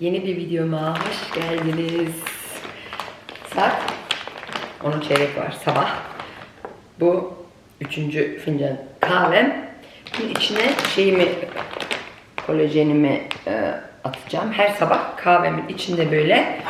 Yeni bir videoma hoş geldiniz. Saat 10 çeyrek var sabah. Bu üçüncü fincan kahvem. Bunun içine şeyimi, kolajenimi e, atacağım. Her sabah kahvemin içinde böyle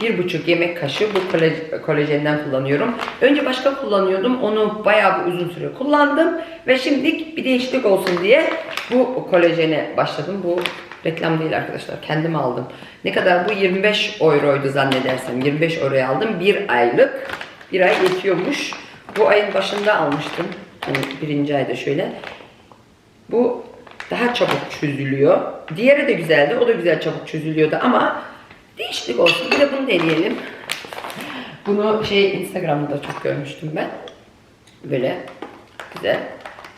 bir buçuk yemek kaşığı bu kolaj- kolajenden kullanıyorum. Önce başka kullanıyordum. Onu bayağı bir uzun süre kullandım. Ve şimdi bir değişiklik olsun diye bu kolajene başladım. Bu reklam değil arkadaşlar. Kendim aldım. Ne kadar bu? 25 euroydu zannedersem. 25 euroya aldım. Bir aylık. Bir ay yetiyormuş. Bu ayın başında almıştım. Hani birinci ayda şöyle. Bu daha çabuk çözülüyor. Diğeri de güzeldi. O da güzel çabuk çözülüyordu ama değişiklik olsun. Bir de bunu deneyelim. Bunu şey Instagram'da da çok görmüştüm ben. Böyle güzel.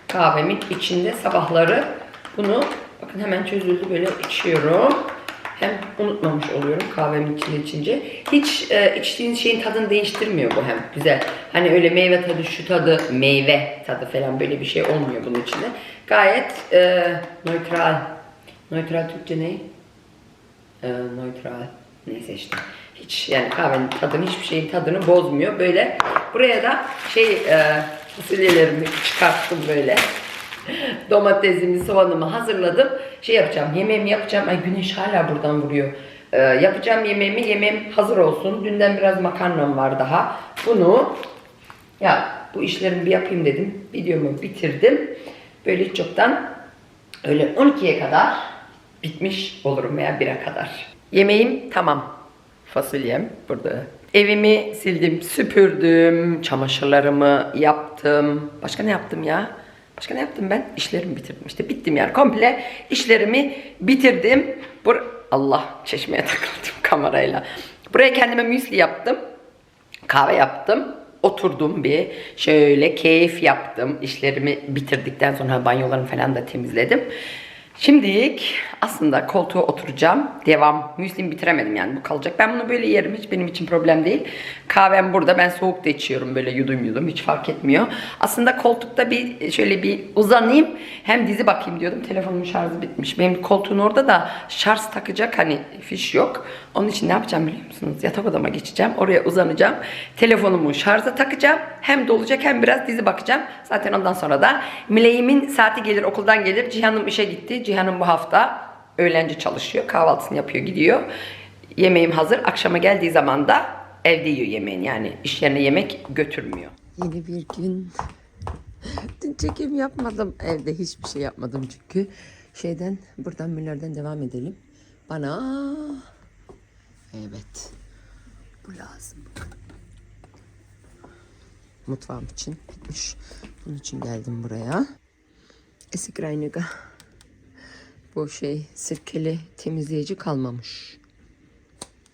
Kahvemin içinde sabahları bunu bakın hemen çözüldü böyle içiyorum. Hem unutmamış oluyorum kahvemin içinde içince. Hiç e, içtiğiniz şeyin tadını değiştirmiyor bu hem. Güzel. Hani öyle meyve tadı, şu tadı, meyve tadı falan böyle bir şey olmuyor bunun içinde. Gayet e, neutral. Neutral Türkçe ne? E, neutral. Neyse işte. Hiç yani kahvenin tadını, hiçbir şeyin tadını bozmuyor. Böyle buraya da şey e, fasulyelerimi çıkarttım böyle. Domatesimi, soğanımı hazırladım. Şey yapacağım, yemeğimi yapacağım. Ay güneş hala buradan vuruyor. Ee, yapacağım yemeğimi, yemeğim hazır olsun. Dünden biraz makarnam var daha. Bunu ya bu işlerimi bir yapayım dedim. Videomu bitirdim. Böyle çoktan öyle 12'ye kadar bitmiş olurum veya 1'e kadar. Yemeğim tamam. Fasulyem burada. Evimi sildim, süpürdüm, çamaşırlarımı yaptım. Başka ne yaptım ya? Başka ne yaptım ben? İşlerimi bitirdim. İşte bittim yani komple işlerimi bitirdim. Bur Allah çeşmeye takıldım kamerayla. Buraya kendime müsli yaptım. Kahve yaptım. Oturdum bir şöyle keyif yaptım. İşlerimi bitirdikten sonra banyolarımı falan da temizledim. Şimdilik aslında koltuğa oturacağım. Devam. Müslim bitiremedim yani bu kalacak. Ben bunu böyle yerim. Hiç benim için problem değil. Kahvem burada. Ben soğuk da içiyorum böyle yudum yudum. Hiç fark etmiyor. Aslında koltukta bir şöyle bir uzanayım. Hem dizi bakayım diyordum. Telefonumun şarjı bitmiş. Benim koltuğun orada da şarj takacak hani fiş yok. Onun için ne yapacağım biliyor musunuz? Yatak odama geçeceğim. Oraya uzanacağım. Telefonumu şarja takacağım. Hem dolacak hem biraz dizi bakacağım. Zaten ondan sonra da Miley'imin saati gelir okuldan gelir. Cihan'ım işe gitti. Cihan'ım bu hafta öğlenci çalışıyor. Kahvaltısını yapıyor gidiyor. Yemeğim hazır. Akşama geldiği zaman da evde yiyor yemeğini. Yani iş yerine yemek götürmüyor. Yeni bir gün. Dün çekim yapmadım. Evde hiçbir şey yapmadım çünkü. Şeyden buradan Müller'den devam edelim. Bana evet bu lazım. Mutfağım için bitmiş. Bunun için geldim buraya. Esik Reiniger. Bu şey sirkeli temizleyici kalmamış.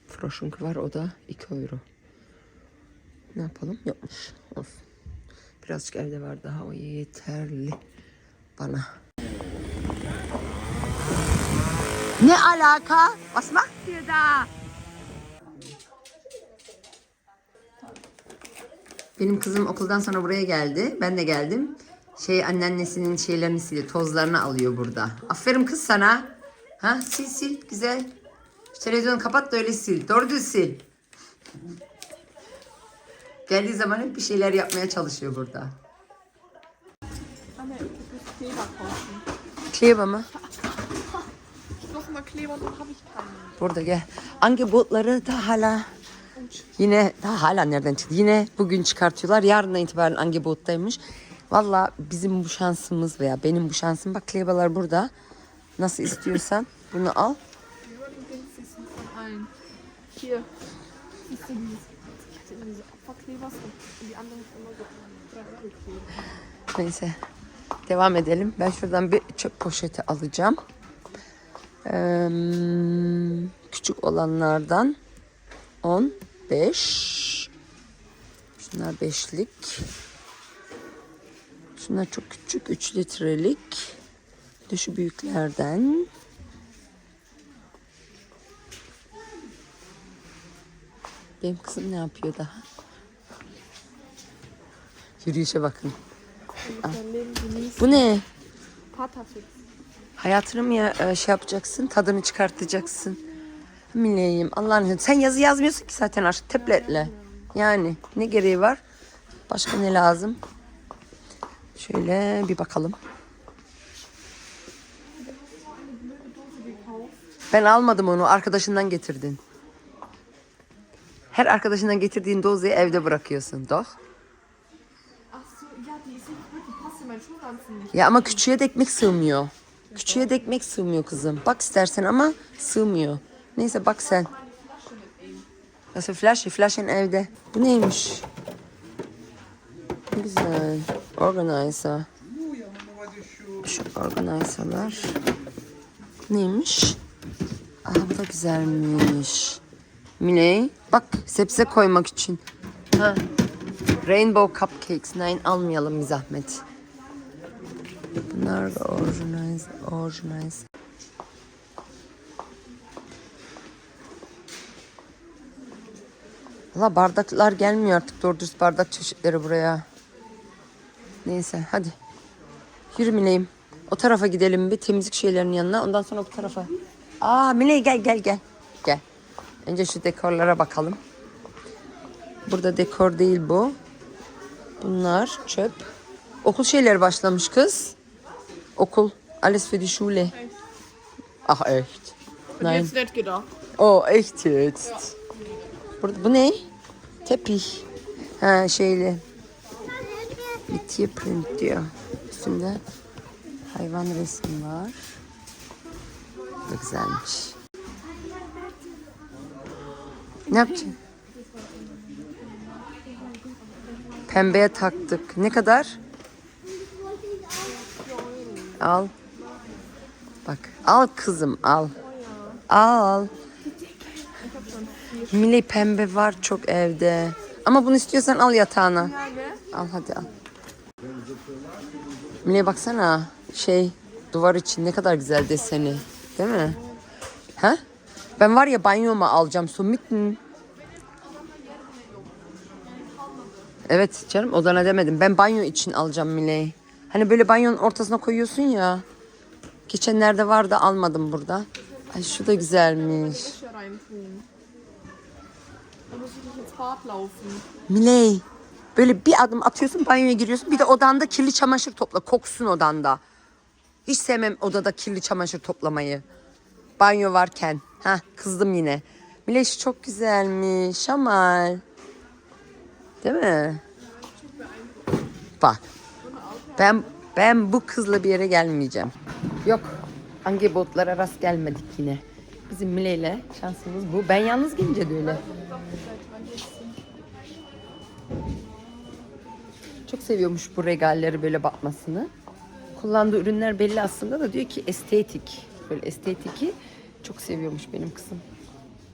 Froşunk var o da 2 euro. Ne yapalım? Yokmuş. Olsun. Birazcık evde var daha o yeterli bana. Ne alaka? Was macht ihr da? Benim kızım okuldan sonra buraya geldi. Ben de geldim. Şey anneannesinin şeylerini siliyor. Tozlarını alıyor burada. Aferin kız sana. Ha sil sil güzel. Şu televizyonu kapat da öyle sil. Doğru düz sil. Geldiği zaman hep bir şeyler yapmaya çalışıyor burada. Anne, bist Kleber mı? Burada gel. Angebotları da hala yine daha hala nereden çıktı? Yine bugün çıkartıyorlar. Yarından itibaren angebottaymış. Valla bizim bu şansımız veya benim bu şansım bak kleberler burada. Nasıl istiyorsan bunu al. Nur die günstigsten von allen. Hier. Siehst du die? Ich hatte immer diese Opferklebers und die anderen immer so 3 Euro Kleber. Neyse. Devam edelim. Ben şuradan bir çöp poşeti alacağım. Ee, küçük olanlardan 10, 5. Şunlar 5'lik. Şunlar çok küçük 3 litrelik. Bir de şu büyüklerden. Benim kızım ne yapıyor daha? Yürüyüşe bakın. Bu ne? Patafix. Hayatını mı ya, e, şey yapacaksın, tadını çıkartacaksın? Mileyim Allah'ın. Sen yazı yazmıyorsun ki zaten artık tabletle. Yani ne gereği var? Başka ne lazım? Şöyle bir bakalım. Ben almadım onu. Arkadaşından getirdin. Her arkadaşından getirdiğin dozeyi evde bırakıyorsun. Doch. Ya ama küçüğe de ekmek sığmıyor. Küçüğe de ekmek sığmıyor kızım. Bak istersen ama sığmıyor. Neyse bak sen. Nasıl flash? Flash'ın evde. Bu neymiş? Güzel. Organizer. Şu organizer'lar. Neymiş? Aa bu da güzelmiş. Miley. Bak sebze koymak için. Ha. Rainbow cupcakes. Nein almayalım bir zahmet. Bunlar da organize, organize. Valla bardaklar gelmiyor artık doğru dürüst bardak çeşitleri buraya. Neyse hadi. Yürü Miley'im. O tarafa gidelim bir temizlik şeylerinin yanına. Ondan sonra bu tarafa. Aa Miley gel gel gel. Gel. Önce şu dekorlara bakalım. Burada dekor değil bu. Bunlar çöp. Okul şeyleri başlamış kız. Okul. Alles für die Schule. Ach echt. Nein. Jetzt nicht gedacht. Oh echt jetzt. Burada, bu ne? Teppich. Ha şeyli. Tier print diyor. Üstünde hayvan resmi var. Da güzelmiş. Ne yapacaksın? Pembeye taktık. Ne kadar? Al. Bak. Al kızım al. Al. Milli pembe var çok evde. Ama bunu istiyorsan al yatağına. Al hadi al. Milli baksana. Şey duvar için ne kadar güzel deseni. Değil mi? Ha? Ben var ya banyoma alacağım. Sumitten. Evet canım odana demedim. Ben banyo için alacağım Miley. Hani böyle banyonun ortasına koyuyorsun ya. Geçenlerde vardı almadım burada. Ay şu da güzelmiş. Miley. Böyle bir adım atıyorsun banyoya giriyorsun. Bir de odanda kirli çamaşır topla. Koksun odanda. Hiç sevmem odada kirli çamaşır toplamayı. Banyo varken. Ha kızdım yine. Miley şu çok güzelmiş. Şamal. Değil mi? Bak. Ben ben bu kızla bir yere gelmeyeceğim. Yok. Hangi botlara rast gelmedik yine. Bizim Miley'le şansımız bu. Ben yalnız gelince de öyle. Çok seviyormuş bu regalleri böyle bakmasını. Kullandığı ürünler belli aslında da diyor ki estetik. Böyle estetiki çok seviyormuş benim kızım.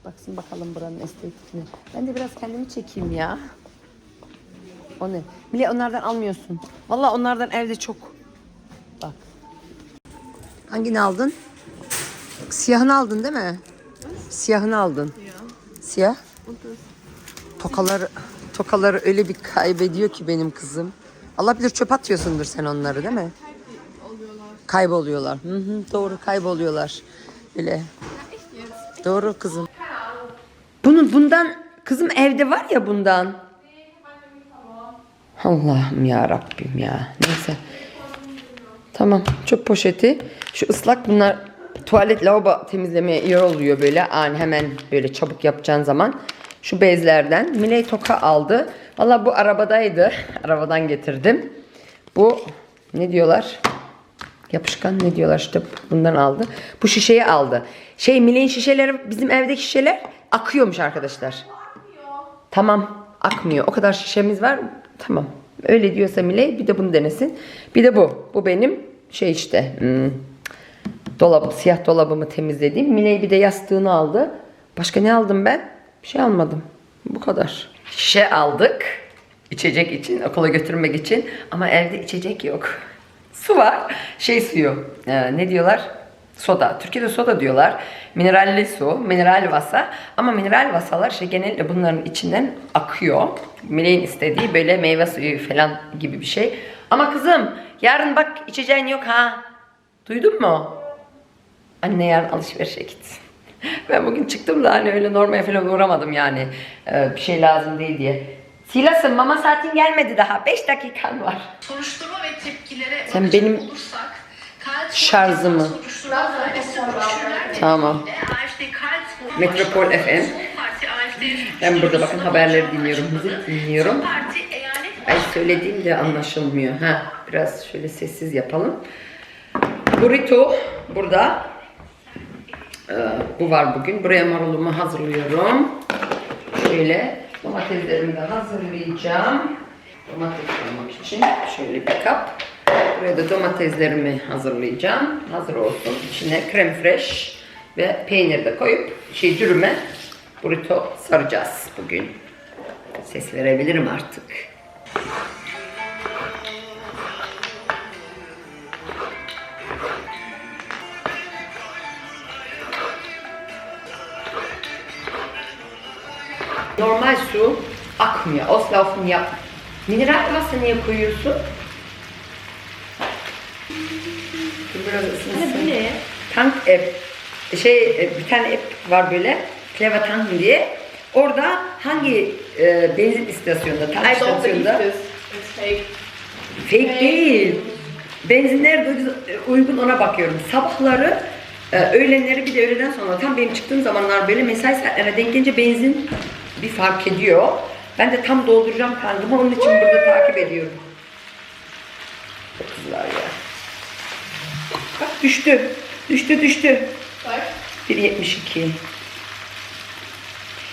Baksın bakalım buranın estetikini. Ben de biraz kendimi çekeyim ya. O ne? Bile onlardan almıyorsun. Vallahi onlardan evde çok. Bak. Hangini aldın? Siyahını aldın değil mi? Siyahını aldın. Siyah. Das. Tokaları, tokaları öyle bir kaybediyor ki benim kızım. Allah bilir çöp atıyorsundur sen onları değil mi? Oluyorlar. Kayboluyorlar. Hı hı, doğru kayboluyorlar. Öyle. Doğru kızım. Bunun bundan kızım evde var ya bundan. Allah'ım ya Rabbim ya. Neyse. Tamam çöp poşeti. Şu ıslak bunlar tuvalet lavabo temizlemeye iyi oluyor böyle. Ani hemen böyle çabuk yapacağın zaman. Şu bezlerden. Miley toka aldı. Valla bu arabadaydı. Arabadan getirdim. Bu ne diyorlar? Yapışkan ne diyorlar işte bundan aldı. Bu şişeyi aldı. Şey Miley'in şişeleri bizim evdeki şişeler akıyormuş arkadaşlar. Tamam akmıyor. O kadar şişemiz var. Tamam. Öyle diyorsa Miley bir de bunu denesin. Bir de bu. Bu benim şey işte. Hmm, dolabı, siyah dolabımı temizlediğim. Miley bir de yastığını aldı. Başka ne aldım ben? Bir şey almadım. Bu kadar. Şişe aldık. İçecek için, okula götürmek için. Ama evde içecek yok. Su var. Şey suyu. e, ne diyorlar? Soda. Türkiye'de soda diyorlar. Mineralli su, mineral vasa. Ama mineral vasalar şey genellikle bunların içinden akıyor. Miley'in istediği böyle meyve suyu falan gibi bir şey. Ama kızım yarın bak içeceğin yok ha. Duydun mu? Anne yarın alışverişe gitsin. Ben bugün çıktım da hani öyle normaya falan uğramadım yani. Ee, bir şey lazım değil diye. Silas'ım mama saatin gelmedi daha. 5 dakikan var. Soruşturma ve tepkilere Sen benim olursak, şarjımı- Tamam. Metropol FM. Ben burada bakın haberleri dinliyorum, müzik dinliyorum. Ay söylediğim de anlaşılmıyor. Ha, biraz şöyle sessiz yapalım. Burrito burada. Ee, bu var bugün. Buraya marulumu hazırlıyorum. Şöyle domateslerimi de hazırlayacağım. Domates koymak için şöyle bir kap. Buraya da domateslerimi hazırlayacağım. Hazır olsun. İçine krem fresh ve peynir de koyup şey dürüme burrito saracağız bugün. Ses verebilirim artık. Normal su akmıyor. Auslaufen yap. Mineral varsa niye koyuyorsun? Dur biraz ısınsın. ne? Tank app. Şey e, bir tane app var böyle. Clever Tank diye. Orada hangi e, benzin istasyonunda, tank istasyonunda fake. Fake değil. Benzinler de ucuz- uygun ona bakıyorum. Sabahları, e, öğlenleri bir de öğleden sonra tam benim çıktığım zamanlar böyle mesai saatlerine denk gelince benzin bir fark ediyor. Ben de tam dolduracağım tankımı onun için burada takip ediyorum. Bu kızlar ya. Bak düştü. Düştü düştü. Bak. 1.72.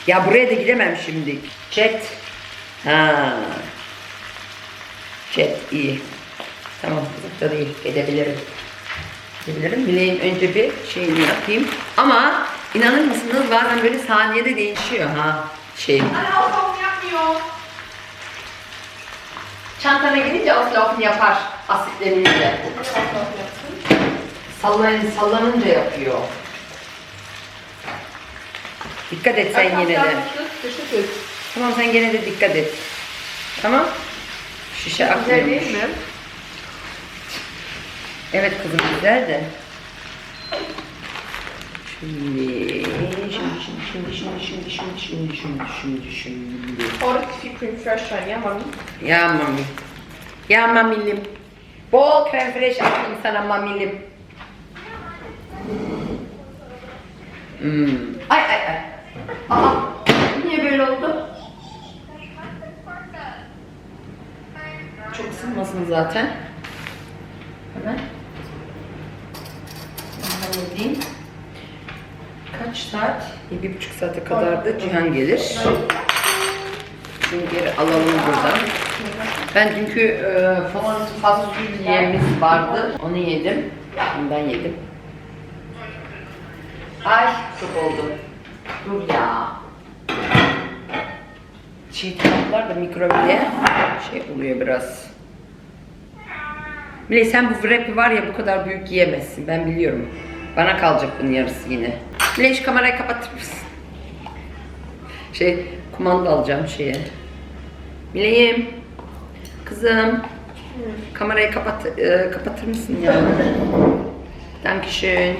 Ya buraya da gidemem şimdi. Chat. Ha. Chat iyi. Tamam uzakta değil. Gidebilirim. Gidebilirim. Bileğin önce bir şeyini yapayım. Ama inanır mısınız bazen böyle saniyede değişiyor ha şey. Anne Auslaufen yapmıyor. Çantana gidince auslaufen yapar asitlenince. Sallayın, sallanınca yapıyor. Dikkat et sen yine de. Tamam sen gene de dikkat et. Tamam. Şişe Güzel akmıyormuş. değil mi? Evet kızım güzel de. Şimdi, şimdi, şimdi, şimdi, şimdi, şimdi, şimdi, şimdi, şimdi, şimdi. Orada viel cream fresh rein, ja Mann. Ya mami. Ya mamilim. Bol krem fresh atayım sana mamilim. Hmm. Ay ay ay. Aa, niye böyle oldu? Çok ısınmasın zaten. Hemen. Hemen halledeyim. Kaç saat? Bir, buçuk saate kadar da Cihan gelir. Şimdi geri alalım buradan. Ben dünkü e, fas- fasulyemiz vardı. Onu yedim. Ben yedim. Ay çok oldu. Dur ya. Şey taraflar da mikrobile şey oluyor biraz. Bile sen bu wrap'i var ya bu kadar büyük yiyemezsin. Ben biliyorum. Bana kalacak bunun yarısı yine. Bile şu kamerayı kapatır mısın? Şey kumanda alacağım şeye. Mileyim. Kızım. Kamerayı kapat, e, kapatır mısın ya? Dankeschön.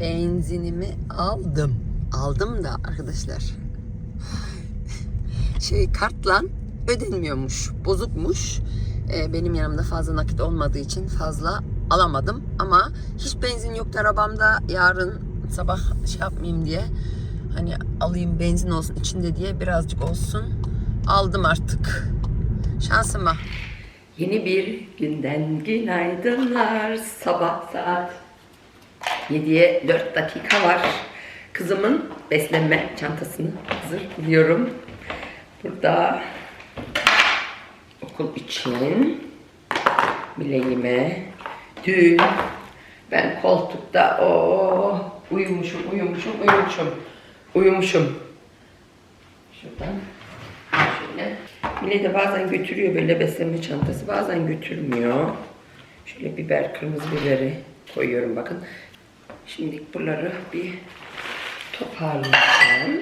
Benzinimi aldım. Aldım da arkadaşlar. Şey kartla ödenmiyormuş. Bozukmuş. E, benim yanımda fazla nakit olmadığı için fazla alamadım. Ama hiç benzin yoktu arabamda. Yarın sabah şey yapmayayım diye. Hani alayım benzin olsun içinde diye birazcık olsun. Aldım artık. Şansıma. Yeni bir günden günaydınlar. Sabah saat 7'ye 4 dakika var. Kızımın beslenme çantasını hazırlıyorum. Burada okul için bileğime dün ben koltukta o uyumuşum uyumuşum uyumuşum uyumuşum. Şuradan şöyle. Mine de bazen götürüyor böyle beslenme çantası bazen götürmüyor. Şöyle biber kırmızı biberi koyuyorum bakın. Şimdi buraları bir toparlayacağım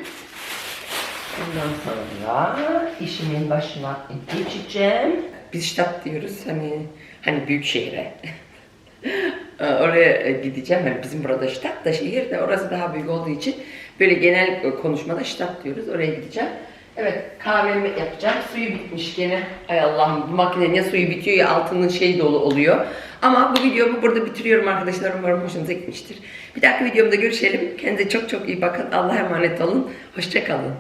Ondan sonra işimin başına geçeceğim. Biz ştat diyoruz hani hani büyük şehre. Ee, Oraya e, gideceğim. Hani bizim burada ştat da şehir de orası daha büyük olduğu için böyle genel e, konuşmada ştat diyoruz. Oraya gideceğim. Evet kahvemi yapacağım. Suyu bitmiş gene. Ay Allah'ım bu makine ne suyu bitiyor ya altının şey dolu oluyor. Ama bu videomu burada bitiriyorum arkadaşlar. Umarım hoşunuza gitmiştir. Bir dahaki videomda görüşelim. Kendinize çok çok iyi bakın. Allah'a emanet olun. Hoşçakalın.